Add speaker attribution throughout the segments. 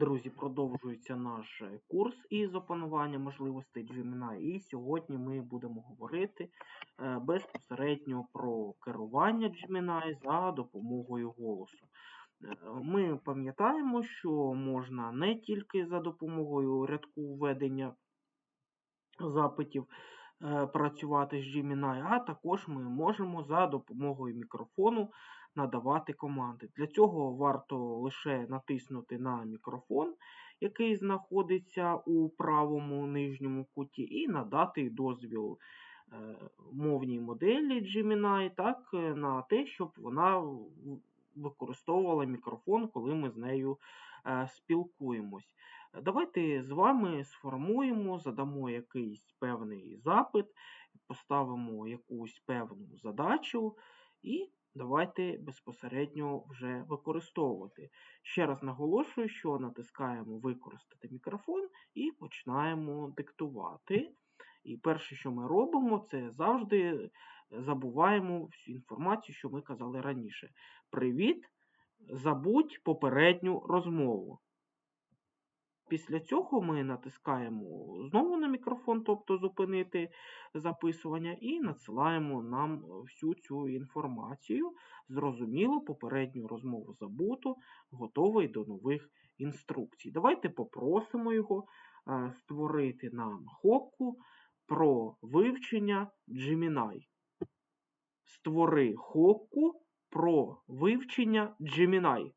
Speaker 1: Друзі, продовжується наш е, курс із опанування можливостей Gemini. І сьогодні ми будемо говорити е, безпосередньо про керування Gemini за допомогою голосу. Е, Ми пам'ятаємо, що можна не тільки за допомогою рядку введення запитів працювати з Gemini, а також ми можемо за допомогою мікрофону надавати команди. Для цього варто лише натиснути на мікрофон, який знаходиться у правому нижньому куті, і надати дозвіл е, мовній моделі Gemini так, е, на те, щоб вона використовувала мікрофон, коли ми з нею е, спілкуємось. Давайте з вами сформуємо, задамо якийсь певний запит, поставимо якусь певну задачу і давайте безпосередньо вже використовувати. Ще раз наголошую, що натискаємо використати мікрофон і починаємо диктувати. І перше, що ми робимо, це завжди забуваємо всю інформацію, що ми казали раніше. Привіт, забудь попередню розмову. Після цього ми натискаємо знову на мікрофон, тобто зупинити записування, і надсилаємо нам всю цю інформацію. Зрозуміло, попередню розмову забуто, готовий до нових інструкцій. Давайте попросимо його е, створити нам хокку про вивчення Gemini. Створи хокку про вивчення Gemini.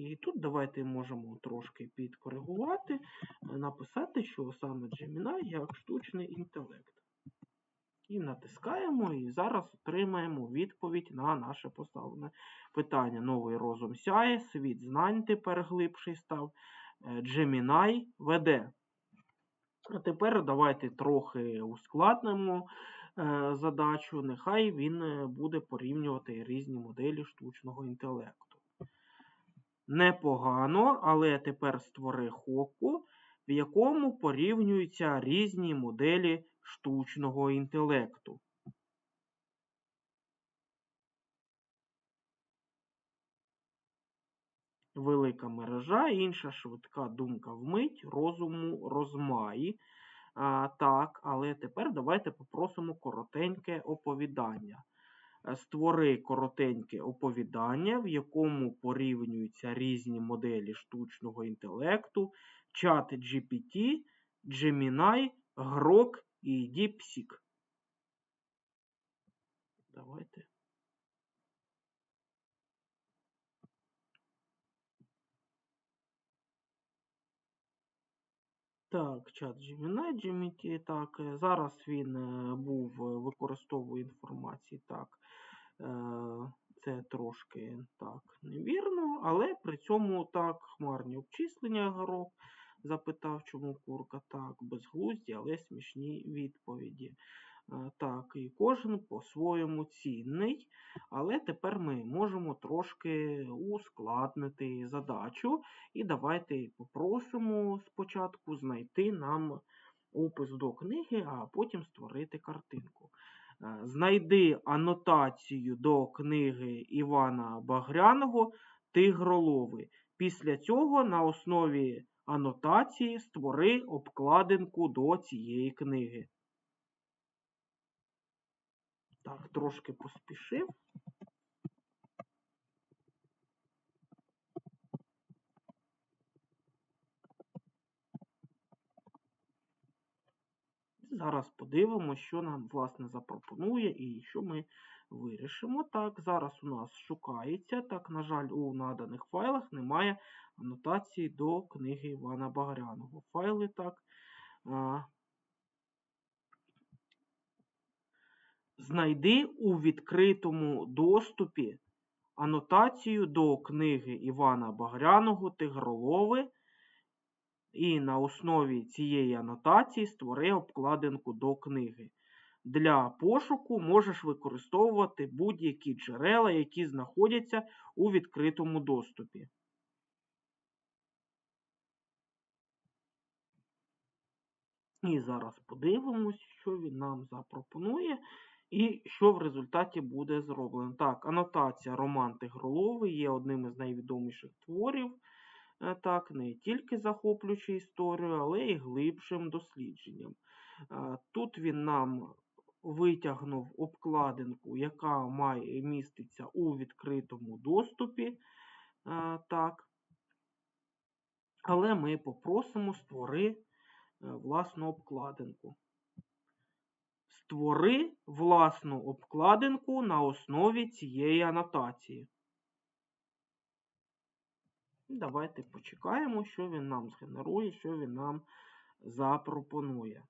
Speaker 1: І тут давайте можемо трошки підкоригувати, е, написати, що саме Gemini як штучний інтелект. І натискаємо, і зараз отримаємо відповідь на наше поставлене питання. Новий розум сяє, світ знань тепер глибший став. е, Gemini веде. А тепер давайте трохи ускладнимо е, задачу. Нехай він буде порівнювати різні моделі штучного інтелекту. Непогано, але тепер створи хоку, в якому порівнюються різні моделі штучного інтелекту. Велика мережа, інша швидка думка вмить, розуму розмаї. А, так, але тепер давайте попросимо коротеньке оповідання. Е, Створи коротеньке оповідання, в якому порівнюються різні моделі штучного інтелекту, чат GPT, Gemini, Grok і DeepSeek. Давайте. Так, чат Gemini, GPT, так. е, Зараз він е, був, е, використовує інформації, так. Це трошки так невірно, але при цьому так, хмарні обчислення горок. запитав, чому курка так, безглузді, але смішні відповіді. Так, і кожен по-своєму цінний, але тепер ми можемо трошки ускладнити задачу. І давайте попросимо спочатку знайти нам опис до книги, а потім створити картинку. Е, Знайди анотацію до книги Івана Багряного Тигролови. Після цього на основі анотації створи обкладинку до цієї книги. Так, трошки поспішив. Зараз подивимося, що нам, власне, запропонує і що ми вирішимо. Так, зараз у нас шукається. Так, на жаль, у наданих файлах немає анотації до книги Івана Багряного. Файли так. Знайди у відкритому доступі анотацію до книги Івана Багряного Тигролови. І на основі цієї анотації створи обкладинку до книги. Для пошуку можеш використовувати будь-які джерела, які знаходяться у відкритому доступі. І зараз подивимось, що він нам запропонує. І що в результаті буде зроблено? Так, анотація Роман Тигроловий є одним із найвідоміших творів. е, Так, не тільки захоплюючи історію, але й глибшим дослідженням. Е, Тут він нам витягнув обкладинку, яка має міститься у відкритому доступі. е, Так. Але ми попросимо створи власну обкладинку. Створи власну обкладинку на основі цієї анотації. Давайте почекаємо, що він нам згенерує, що він нам запропонує.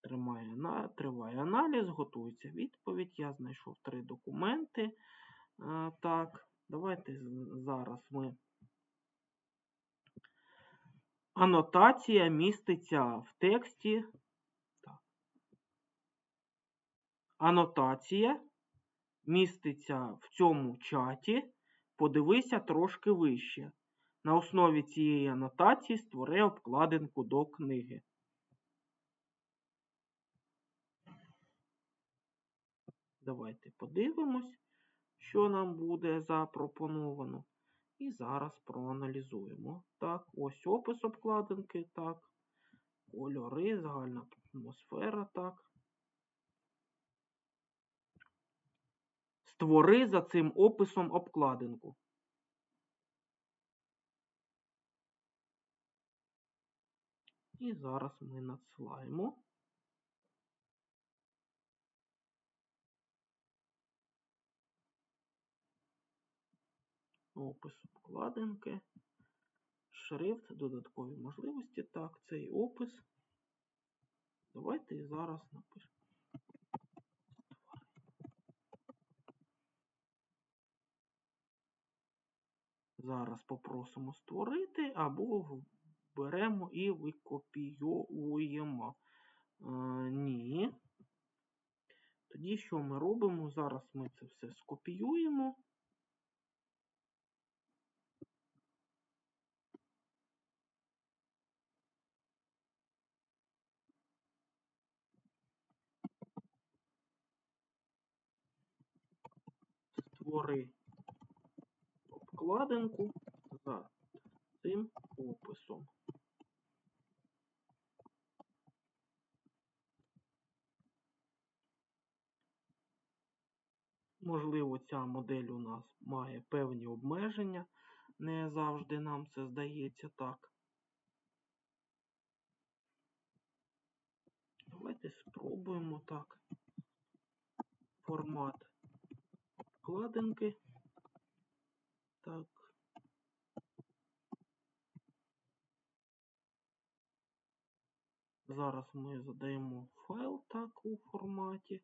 Speaker 1: Тримає, триває аналіз, готується відповідь. Я знайшов три документи. А, так, давайте зараз ми. Анотація міститься в тексті. Так. Анотація міститься в цьому чаті. Подивися трошки вище. На основі цієї анотації створи обкладинку до книги. Давайте подивимось, що нам буде запропоновано. І зараз проаналізуємо. Так, ось опис обкладинки, так. Кольори, загальна атмосфера, так. Створи за цим описом обкладинку. І зараз ми надсилаємо. Опис обкладинки. Шрифт, додаткові можливості. Так, цей опис. Давайте і зараз напишемо. Зараз попросимо створити, або беремо і викопіюємо. Е, ні. Тоді що ми робимо? Зараз ми це все скопіюємо. Створи обкладинку за цим описом. Можливо, ця модель у нас має певні обмеження. Не завжди нам це здається так. Давайте спробуємо так. Формат вкладинки. Так. Зараз ми задаємо файл так у форматі.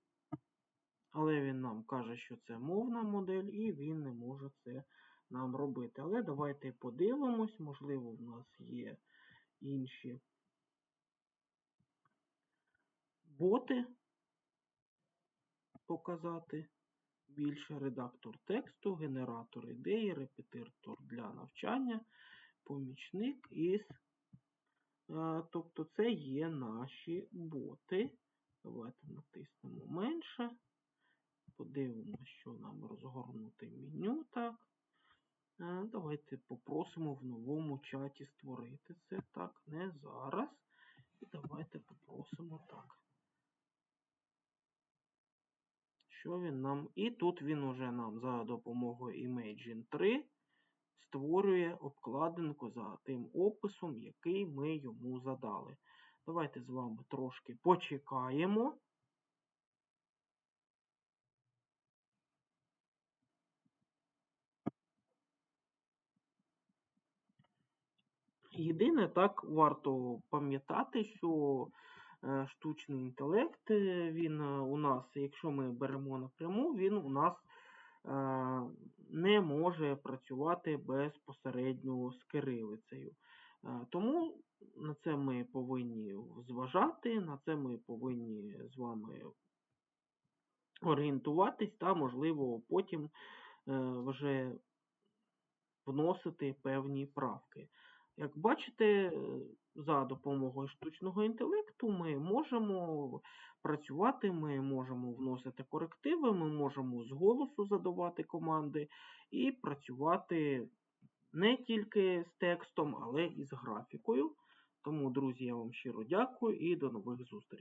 Speaker 1: Але він нам каже, що це мовна модель, і він не може це нам робити. Але давайте подивимось, можливо, в нас є інші боти показати. Більше редактор тексту, генератор ідеї, репетитор для навчання, помічник із. Е, Тобто це є наші боти. Давайте натиснемо менше. Подивимося, що нам розгорнути меню. Так. Е, Давайте попросимо в новому чаті створити це. Так, не зараз. І давайте попросимо так. Що він нам. І тут він уже нам за допомогою Imagine 3 створює обкладинку за тим описом, який ми йому задали. Давайте з вами трошки почекаємо. Єдине, так варто пам'ятати, що штучний інтелект, е, він е, у нас, якщо ми беремо напряму, він у нас е, не може працювати безпосередньо з кирилицею. Е, Тому на це ми повинні зважати, на це ми повинні з вами орієнтуватись та, можливо, потім е, вже вносити певні правки. Як бачите, е, за допомогою штучного інтелекту ми можемо працювати, ми можемо вносити корективи, ми можемо з голосу задавати команди і працювати не тільки з текстом, але і з графікою. Тому, друзі, я вам щиро дякую і до нових зустрічей.